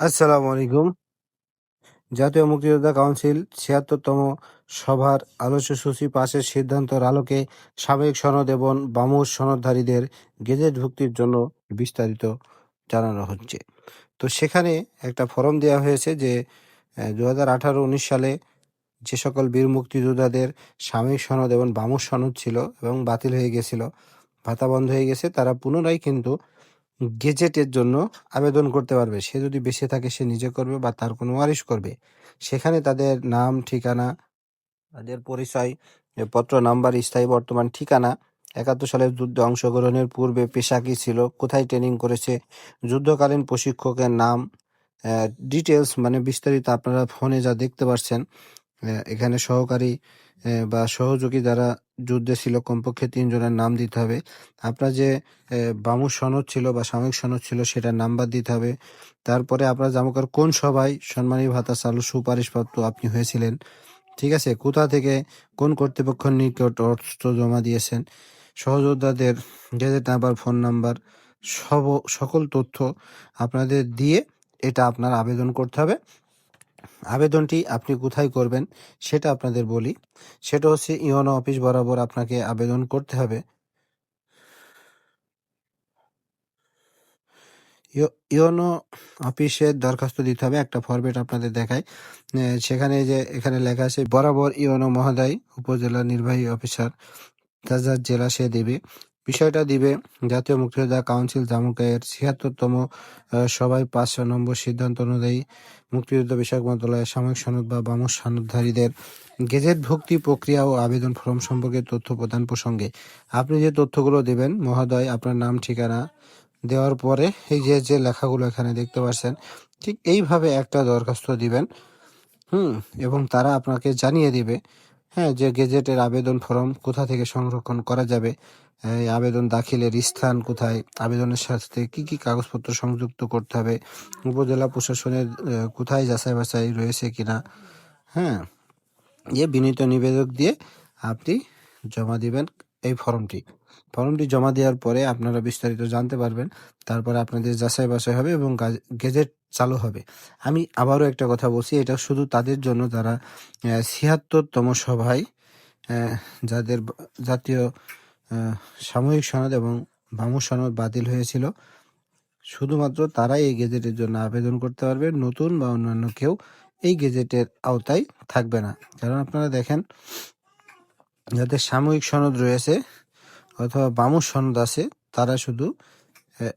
আসসালামু আলাইকুম। জাতীয় মুক্তিযোদ্ধা কাউন্সিল ছিয়াত্তরতম সভার আলোচ্যসূচি পাশের সিদ্ধান্তের আলোকে সাবেক সনদ এবং বামুস সনদধারীদের গেজেটভুক্তির জন্য বিস্তারিত জানানো হচ্ছে। তো সেখানে একটা ফরম দেওয়া হয়েছে যে দু হাজার আঠারো উনিশ সালে যে সকল বীর মুক্তিযোদ্ধাদের সাময়িক সনদ এবং বামুস সনদ ছিল এবং বাতিল হয়ে গেছিল, ভাতা বন্ধ হয়ে গেছে, তারা পুনরায় কিন্তু গেজেটের জন্য আবেদন করতে পারবে। সে যদি বেঁচে থাকে, সে নিজে করবে বা তার কোনো ওয়ারিশ করবে। সেখানে তাদের নাম, ঠিকানা, তাদের পরিচয়, পত্র নাম্বার, স্থায়ী বর্তমান ঠিকানা, একাত্তর সালের যুদ্ধে অংশগ্রহণের পূর্বে পেশা কী ছিল, কোথায় ট্রেনিং করেছে, যুদ্ধকালীন প্রশিক্ষকের নাম ডিটেলস মানে বিস্তারিত আপনারা ফোনে যা দেখতে পাচ্ছেন এখানে সহকারী বা সহযোগী যারা যুদ্ধে ছিল কমপক্ষে তিনজনের নাম দিতে হবে। আপনার যে বামু সনদ ছিল বা সাময়িক সনদ ছিল সেটার নাম্বার দিতে হবে। তারপরে আপনার জামকার কোন সভায় সম্মানী ভাতা চালু সুপারিশপ্রাপ্ত আপনি হয়েছিলেন? ঠিক আছে, কোথা থেকে কোন কর্তৃপক্ষের নিকট অর্থ জমা দিয়েছেন? সহযোদ্ধাদের গেজেট নাম্বার, ফোন নাম্বার, সব, সকল তথ্য আপনাদের দিয়ে এটা আপনার আবেদন করতে হবে। আবেদনটি আপনি কোথায় করবেন সেটা আপনাদের বলি। সেটা হচ্ছে ইওনো অফিস বরাবর আপনাকে আবেদন করতে হবে। ইওনো অফিসে দরখাস্ত দিতে হবে, একটা ফরম্যাট আপনাদের দেখায়। সেখানে যে, এখানে লেখা আছে, বরাবর ইওনো মহোদয়, উপজেলা নির্বাহী অফিসার যার জেলা সে দিবে। বিষয়টা দিবে জাতীয় মুক্তিযোদ্ধা কাউন্সিল জামুকায়ের ছিয়াত্তরতম সবাই পাঁচশো নম্বর সিদ্ধান্ত অনুযায়ী মুক্তিযুদ্ধ বিষয়ক মন্ত্রণালয়ের সাময়িক সনদ বা বামস সনদধারীদের গেজেট ভুক্তি প্রক্রিয়া ও আবেদন ফর্ম সম্পর্কে তথ্য প্রদান প্রসঙ্গে। আপনি যে তথ্যগুলো দেবেন, মহোদয়, আপনার নাম, ঠিকানা দেওয়ার পরে এই যে যে লেখাগুলো এখানে দেখতে পাচ্ছেন, ঠিক এইভাবে একটা দরখাস্ত দিবেন। হুম, এবং তারা আপনাকে জানিয়ে দিবে হ্যাঁ যে গেজেটের আবেদন ফর্ম কোথা থেকে সংরক্ষণ করা যাবে, এই আবেদন দাখিলের স্থান কোথায়, আবেদনের সাথে কি কি কাগজপত্র সংযুক্ত করতে হবে, উপজেলা প্রশাসনের কোথায় যাচাই বাছাই রয়েছে কিনা হ্যাঁ এ বিনীত নিবেদক দিয়ে আপনি জমা দিবেন এই ফর্মটি। ফর্মটি জমা দেওয়ার পরে আপনারা বিস্তারিত জানতে পারবেন। তারপরে আপনাদের যাচাই বাছাই হবে এবং গেজেট চালু হবে। আমি আবারও একটা কথা বলছি, এটা শুধু তাদের জন্য যারা ছিয়াত্তরতম সভায় যাদের জাতীয় সাময়িক সনদ এবং বামু সনদ বাতিল হয়েছিল। শুধুমাত্র তারাই এই গেজেটের জন্য আবেদন করতে পারবে, নতুন বা অন্যান্য কেউ এই গেজেটের আওতায় থাকবে না। কারণ আপনারা দেখেন, যাদের সাময়িক সনদ রয়েছে অথবা বামুর সনদ আছে, তারা শুধু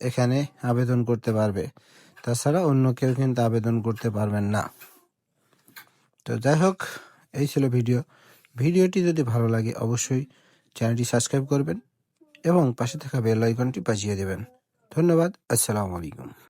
এখানে আবেদন করতে পারবে। তাছাড়া অন্য কেউ কিন্তু আবেদন করতে পারবেন না। তো যাই হোক, এই ছিল ভিডিও। ভিডিওটি যদি ভালো লাগে, অবশ্যই চ্যানেলটি সাবস্ক্রাইব করবেন এবং পাশে থাকা বেল আইকনটি বাজিয়ে দেবেন। ধন্যবাদ, আসসালামু আলাইকুম।